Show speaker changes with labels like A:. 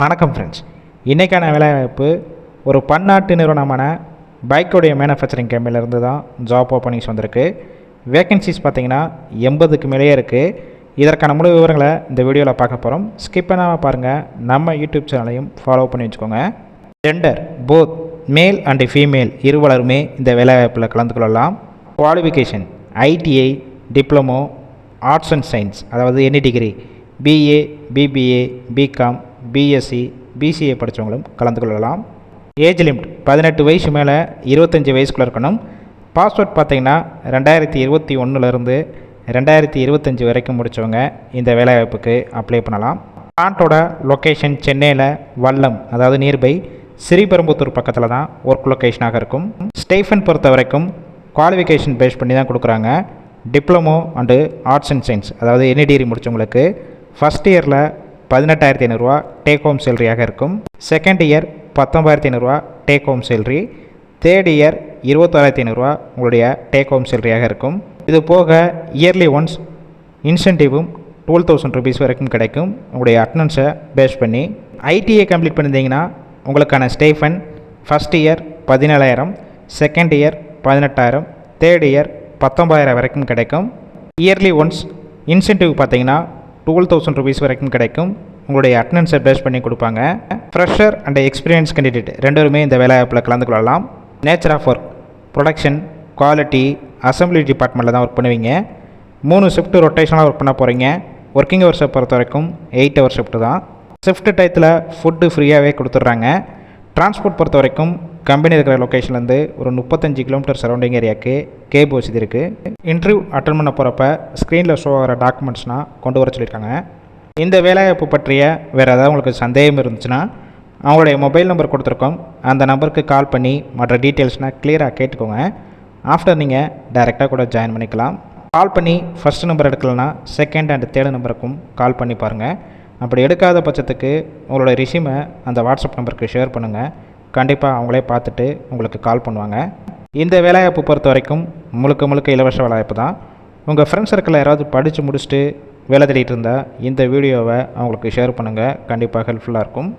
A: வணக்கம் ஃப்ரெண்ட்ஸ் இன்றைக்கான வேலைவாய்ப்பு ஒரு பன்னாட்டு நிறுவனமான பைக்கோடைய மேனுஃபேக்சரிங் கம்பெனிலேருந்து தான் ஜாப் ஓப்பனிங்ஸ் வந்திருக்கு. வேகன்சிஸ் பார்த்தீங்கன்னா எண்பதுக்கு மேலேயே இருக்குது இதற்கான முழு விவரங்களை இந்த வீடியோவில் பார்க்க போகிறோம் ஸ்கிப் பண்ணாமல் பாருங்கள் நம்ம யூடியூப் சேனலையும் ஃபாலோ பண்ணி வச்சுக்கோங்க. Gender both male and female இருவலருமே இந்த வேலைவாய்ப்பில் கலந்து கொள்ளலாம். Qualification ITI diploma arts and science அதாவது any degree BA BBA BCom BSc BCA படித்தவங்களும் கலந்து கொள்ளலாம் ஏஜ் லிமிட் பதினெட்டு வயசு மேலே இருபத்தஞ்சி வயசுக்குள்ளே இருக்கணும். பாஸ்வேர்ட் பார்த்தீங்கன்னா ரெண்டாயிரத்தி இருபத்தி ஒன்றுலேருந்து ரெண்டாயிரத்தி இருபத்தஞ்சி வரைக்கும் முடித்தவங்க இந்த வேலைவாய்ப்புக்கு அப்ளை பண்ணலாம். பிளான்ட்டோட லொக்கேஷன் சென்னையில் வல்லம் அதாவது நியர்பை ஸ்ரீபெரும்புத்தூர் பக்கத்தில் தான் ஒர்க் லொக்கேஷனாக இருக்கும். ஸ்டேஃபன் பொறுத்த வரைக்கும் குவாலிஃபிகேஷன் பேஸ் பண்ணி தான் கொடுக்குறாங்க. Diploma and arts and science அதாவது என்ன டிகிரி முடித்தவங்களுக்கு ஃபஸ்ட் இயரில் பதினெட்டாயிரத்தி ஐநூறுரூவா டேக் ஹோம் சேலரியாக இருக்கும். செகண்ட் இயர் பத்தொம்பதாயிரத்தி ஐநூறுரூவா take home salary third year இருபத்தோராயிரத்தி ஐநூறுரூவா உங்களுடைய டேக் ஹோம் சேலரியாக இருக்கும். இது போக இயர்லி ஒன்ஸ் இன்சென்டிவும் டுவெல் தௌசண்ட் ருபீஸ் வரைக்கும் கிடைக்கும். உங்களுடைய அட்டனன்ஸை பேஸ் பண்ணி ஐடிஐ கம்ப்ளீட் பண்ணியிருந்தீங்கன்னா உங்களுக்கான ஸ்டேஃபன் ஃபஸ்ட் இயர் பதினேழாயிரம் செகண்ட் இயர் பதினெட்டாயிரம் தேர்ட் இயர் பத்தொம்பதாயிரம் வரைக்கும் கிடைக்கும். இயர்லி ஒன்ஸ் இன்சென்டிவ் பார்த்தீங்கன்னா டுவெல் தௌசண்ட் ருபீஸ் வரைக்கும் கிடைக்கும். உங்களுடைய அட்டண்டன்ஸை பேஸ் பண்ணி கொடுப்பாங்க. ஃப்ரெஷர் அண்ட் எக்ஸ்பீரியன்ஸ் கேண்டிடேட் ரெண்டுமே இந்த வேலைவாய்ப்பில் கலந்து கொள்ளலாம். Nature of work production quality assembly டிபார்ட்மெண்ட்டில் தான் ஒர்க் பண்ணுவீங்க. மூணு ஷிஃப்ட் ரொட்டேஷனாக ஒர்க் பண்ண போகிறீங்க ஒர்க்கிங் ஹவர்ஸை பொறுத்த வரைக்கும் எயிட் ஹவர் ஷிஃப்ட்டு தான். ஷிஃப்ட் டயத்தில் ஃபுட்டு ஃப்ரீயாகவே கொடுத்துட்றாங்க. டிரான்ஸ்போர்ட் பொறுத்த வரைக்கும் கம்பெனி இருக்கிற லொக்கேஷன்லேருந்து ஒரு முப்பத்தஞ்சு கிலோமீட்டர் சரௌண்டிங் ஏரியாவுக்கு கேப் வசதி இருக்குது இன்டர்வியூ அட்டன் பண்ண போகிறப்ப ஸ்க்ரீனில் ஷோ ஆகிற டாக்குமெண்ட்ஸ்னால் கொண்டு வர சொல்லியிருக்காங்க. இந்த வேலைவாய்ப்பு பற்றிய வேறு ஏதாவது உங்களுக்கு சந்தேகம் இருந்துச்சுன்னா அவங்களுடைய மொபைல் நம்பர் கொடுத்துருக்கோம். அந்த நம்பருக்கு கால் பண்ணி மற்ற டீட்டெயில்ஸ்னால் கிளியராக கேட்டுக்கோங்க. ஆஃப்டர் நீங்கள் டைரெக்டாக கூட ஜாயின் பண்ணிக்கலாம். கால் பண்ணி ஃபஸ்ட் நம்பர் எடுக்கலனா செகண்ட் அண்ட் தேர்ட் நம்பருக்கும் கால் பண்ணி பாருங்கள் அப்படி எடுக்காத பட்சத்துக்கு உங்களோட ரிசியூமை அந்த வாட்ஸ்அப் நம்பருக்கு ஷேர் பண்ணுங்கள் கண்டிப்பாக அவங்களே பார்த்துட்டு உங்களுக்கு கால் பண்ணுவாங்க. இந்த வேலைவாய்ப்பு பொறுத்த வரைக்கும் முழுக்க முழுக்க இலவச வேலைவாய்ப்பு தான். உங்கள் ஃப்ரெண்ட்ஸ் சர்க்கிளில் யாராவது படித்து முடிச்சுட்டு வேலை தேடிட்டு இருந்தால் இந்த வீடியோவை அவங்களுக்கு ஷேர் பண்ணுங்கள் கண்டிப்பாக ஹெல்ப்ஃபுல்லாக இருக்கும்.